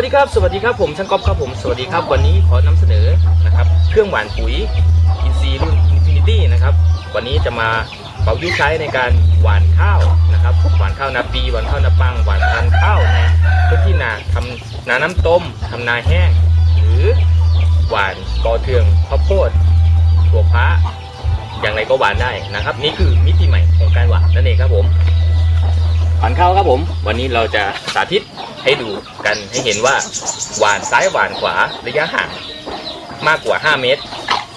วัสดีครับ สวัสดีครับผมช่างก๊อฟครับผม สวัสดีครับ วันนี้ขอนำเสนอนะครับ เครื่องหวานปุ๋ยอินทรีรุ่น Infinity นะครับ วันนี้จะมาเประยุกต์ใช้ในการหวานข้าวนะครับ หวานข้าวนาปี หวานข้าวนาปัง หวานพันข้าวในพื้นที่นาทำนาน้ำต้มทำนาแห้ง หรือหวานกอเทืองข้าวโพดถั่วพระอย่างไรก็หวานได้นะครับ นี่คือมิติใหม่ของการหวานนั่นเองครับผม หวานเข้าครับผม วันนี้เราจะสาธิตให้ดูกันให้เห็นว่า หวานซ้ายหวานขวาระยะห่างมากกว่า 5 เมตร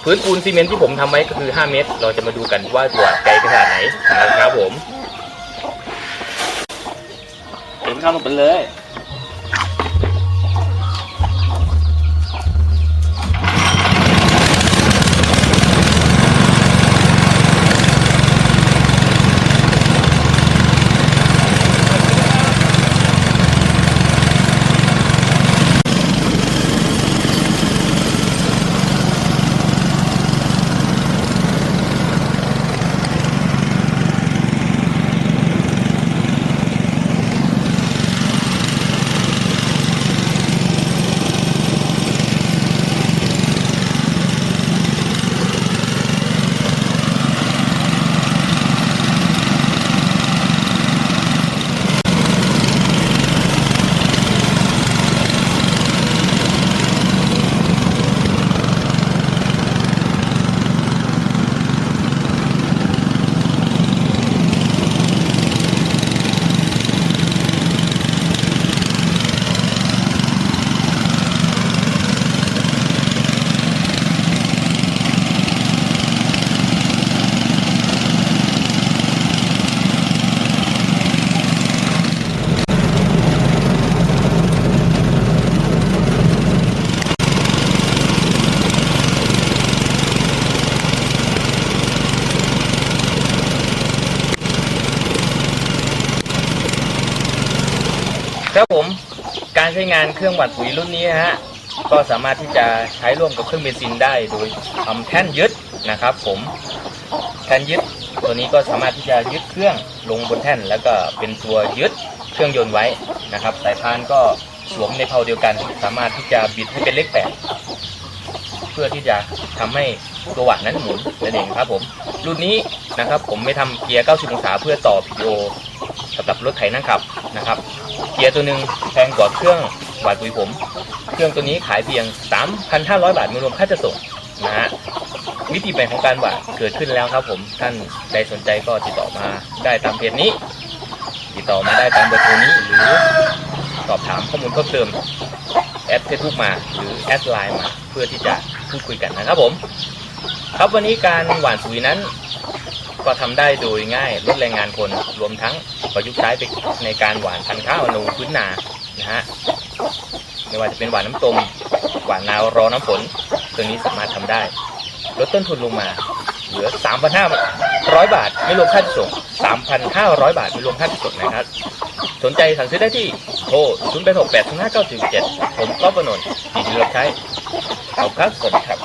พื้นปูนซีเมนต์ที่ผมทำไว้ก็คือ 5 เมตร เราจะมาดูกันว่าตัวไกลขนาดไหนนะครับผมเต็มข้าวลงไปเลย ครับผมการใช้งานเครื่องวัดปุ๋ยรุ่นนี้ฮะก็สามารถที่จะใช้ร่วมกับเครื่องเบนซินได้โดยทำแท่นยึดนะครับผมแท่นยึดตัวนี้ก็สามารถที่จะยึดเครื่องลงบนแท่น แล้วก็เป็นตัวยึดเครื่องยนต์ไว้นะครับสายพานก็สวมในเพลาเดียวกัน สามารถที่จะบิดให้เป็นเลขแปดเพื่อที่จะทำให้ตัวหวานนั้นหมุนนั่นเองครับผมรุ่นนี้นะครับผมไม่ทำเกียร์ 90 องศาเพื่อต่อ PTO สำหรับรถไถนั่งขับนะครับ เกียร์ตัวหนึ่งแพงกว่าเครื่องหวานปุ๋ยผม เครื่องตัวนี้ขายเพียง 3,500 บาทรวมค่าจัดส่งนะฮะวิธีแบ่งของการหวานเกิดขึ้นแล้วครับผมท่านใดสนใจก็ติดต่อมาได้ตามเพจนี้ ติดต่อมาได้ตามเบอร์โทรนี้หรือสอบถามข้อมูลเพิ่มเติมแอดเฟซบุ๊กมาหรือแอดไลน์มาเพื่อที่จะพูดคุยกันนะครับผม ครับวันนี้การหว่านปุ๋ยนั้น ก็ทำได้โดยง่ายลดแรงงานคน รวมทั้งประยุกต์ใช้ไปในการหวานพันธุ์ข้าวในพื้นนานะฮะไม่ว่าจะเป็นหวานน้ำตมหวานนาวรอน้ำฝนตัวนี้สามารถทำได้ ลดต้นทุนลงมาเหลือ 3,500 บาท ไม่รวมค่าจัดส่ง 3,500 บาท ไม่รวมค่าจัดส่งนะครับ สนใจสั่งซื้อได้ที่โทร0 8 6 8 0 5 9 4 7 ผมก็ประนนท์ดีดีรับใช้ขอบคุณครับสวัสดีครับ